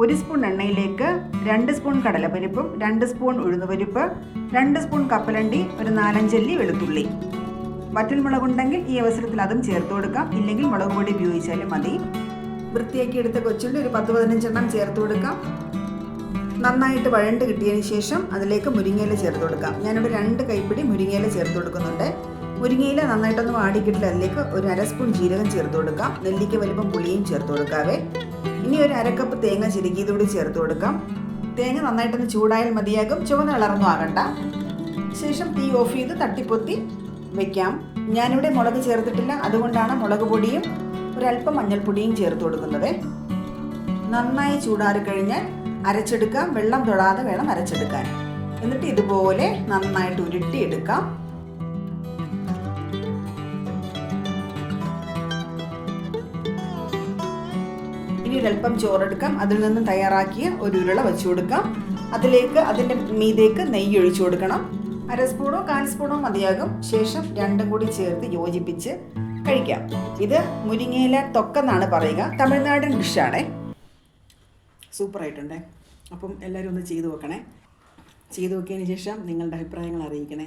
ഒരു സ്പൂൺ എണ്ണയിലേക്ക് രണ്ട് സ്പൂൺ കടലപ്പരിപ്പും രണ്ട് സ്പൂൺ ഉഴുന്നുപരിപ്പ് രണ്ട് സ്പൂൺ കപ്പലണ്ടി ഒരു നാലഞ്ചല്ലി വെളുത്തുള്ളി. വറ്റൽമുളകുണ്ടെങ്കിൽ ഈ അവസരത്തിൽ അതും ചേർത്ത് കൊടുക്കാം. ഇല്ലെങ്കിൽ മുളക് പൊടി ഉപയോഗിച്ചാലും മതി. വൃത്തിയാക്കി എടുത്ത കൊച്ചുള്ളി ഒരു പത്ത് പതിനഞ്ചെണ്ണം ചേർത്ത് കൊടുക്കാം. നന്നായിട്ട് വഴണ്ട് കിട്ടിയതിന് ശേഷം അതിലേക്ക് മുരിങ്ങയില ചേർത്ത് കൊടുക്കാം. ഞാനിവിടെ രണ്ട് കൈപ്പിടി മുരിങ്ങയില ചേർത്ത് കൊടുക്കുന്നുണ്ട്. മുരിങ്ങയില നന്നായിട്ടൊന്ന് വാടിക്കിട്ടില്ല അതിലേക്ക് ഒരു അര സ്പൂൺ ജീരകം ചേർത്ത് കൊടുക്കാം. നെല്ലിക്ക വലിപ്പം പുളിയും ചേർത്ത് കൊടുക്കാവേ. ഇനി ഒരു അരക്കപ്പ് തേങ്ങ ചിരുകിയതുകൂടി ചേർത്ത് കൊടുക്കാം. തേങ്ങ നന്നായിട്ടൊന്ന് ചൂടായാൽ മതിയാകും. ചുവന്ന കളറൊന്നും ആകണ്ട. ശേഷം തീ ഓഫ് ചെയ്ത് തട്ടിപ്പൊത്തി വെക്കാം. ഞാനിവിടെ മുളക് ചേർത്തിട്ടില്ല. അതുകൊണ്ടാണ് മുളക് പൊടിയും ഒരല്പം മഞ്ഞൾപ്പൊടിയും ചേർത്ത് കൊടുക്കുന്നത്. നന്നായി ചൂടാറി കഴിഞ്ഞാൽ അരച്ചെടുക്കാം. വെള്ളം തൊടാതെ വേണം അരച്ചെടുക്കാൻ. എന്നിട്ട് ഇതുപോലെ നന്നായിട്ട് ഉരുട്ടിയെടുക്കാം. ഇനി ഒരല്പം ചോറെടുക്കാം. അതിൽ നിന്നും തയ്യാറാക്കിയ ഒരു ഉരുള വെച്ചു കൊടുക്കാം അതിലേക്ക് അതിന്റെ മീതേക്ക് നെയ്യ് ഒഴിച്ചു കൊടുക്കണം. അര സ്പൂണോ കാൽ സ്പൂണോ മതിയാകും. ശേഷം രണ്ടും കൂടി ചേർത്ത് യോജിപ്പിച്ച് കഴിക്കാം. ഇത് മുരിങ്ങയില തൊക്കെന്നാണ് പറയുക. തമിഴ്നാടൻ ഡിഷാണേ. സൂപ്പറായിട്ടുണ്ടേ. അപ്പം എല്ലാവരും ഒന്ന് ചെയ്തു വെക്കണേ ചെയ്തു നോക്കിയതിന് ശേഷം നിങ്ങളുടെ അഭിപ്രായങ്ങൾ അറിയിക്കണേ.